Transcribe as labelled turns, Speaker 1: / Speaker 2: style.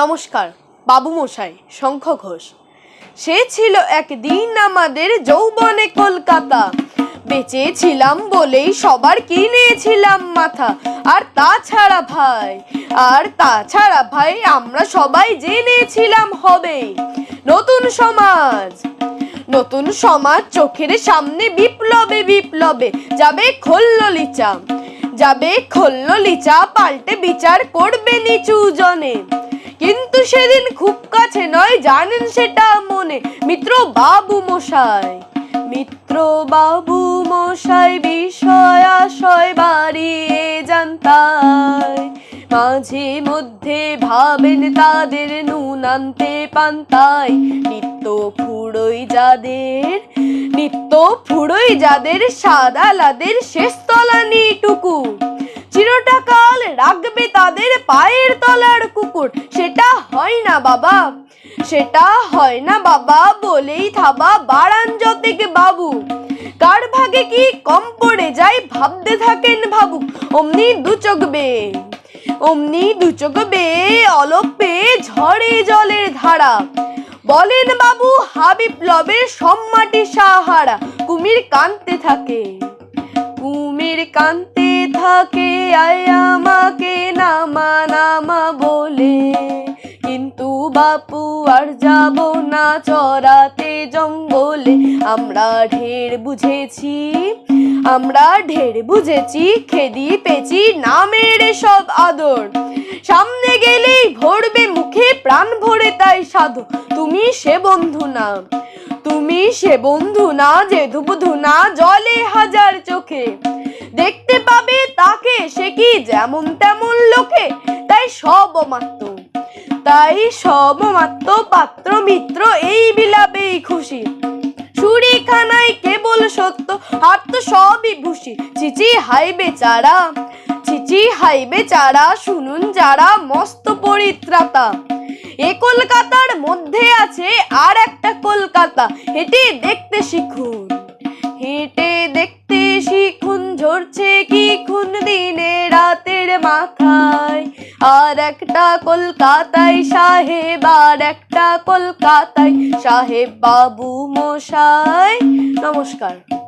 Speaker 1: নমস্কার বাবু মশাই শঙ্খ ঘোষ সে ছিল একদিন আমাদের যৌবনে কলকাতা। বেঁচে ছিলাম বলেই সবার কিনেছিলাম মাথা। আর তাছাড়া ভাই, আর তাছাড়া ভাই আমরা সবাই জেনেছিলাম হবে। নতুন সমাজ নতুন সমাজ চোখের সামনে বিপ্লবে বিপ্লবে যাবে খোল্লিচা যাবে খোল্লিচা পাল্টে বিচার করবে নিচু জনে। কিন্তু সেদিন খুব কাছে নয়, জানেন সেটা মনে। মিত্র বাবু মশাই, মিত্র বাবু মশাই, বিষয় আশয় বাড়িয়ে জানতাই মাঝে মধ্যে ভাবেন তাদের নুন আনতে পান্তাই নিত্য ফুড়ই যাদের, নিত্য ফুড়ই যাদের, সাদা লাদের শেষ তাদের পায়ের তলার কুকুর, সেটা হয় না বাবা। সেটা হয় না বাবা, বলেই থাবা বাড়ান যতেক বাবু। কার ভাগে কি কম পড়ে যায় ভাবতে থাকেন ভাবুক অমনি দু চোখ অমনি দু চোখ বেয়ে অলপে ঝড়ে জলের ধারা। বলেন বাবু হাবিপ্লবের সম্মাটি সাহারা, কুমির কানতে থাকে। কুমির কানতে থাকে আয় আমাকে নামা নামা বলে। কিন্তু বাপু আর যাব না চড়াতে জঙ্গলে। আমরা ঢের বুঝেছি, আমরা ঢের বুঝেছি, খেদি পেছি নামের সব আদর। সামনে গেলেই ভরবে মুখে, প্রাণ ভরে তাই সাধু। তুমি সে বন্ধু না, তুমি সে বন্ধু না যে ধুবধু না জলে হাজার চোখে। দেখতে কি যেমন তেমন লোকে, তাই সব মাত্র। তাই সব মাত্র পাত্র মিত্র এই বিলাপেই খুশি। চুরি খানায় কেবল সত্য আর তো সবই ভুসি চিচি হাই বেচারা চিচি হাই বেচারা, শুনুন যারা মস্ত পরিত্রাতা। এ কলকাতার মধ্যে আছে আর একটা কলকাতা, হেঁটে দেখতে শিখুন। হেঁটে দেখতে শিখুন, ঝরছে কি মাথায়। আর একটা কলকাতায় সাহেব আর একটা কলকাতায় সাহেব বাবু মশাই। নমস্কার।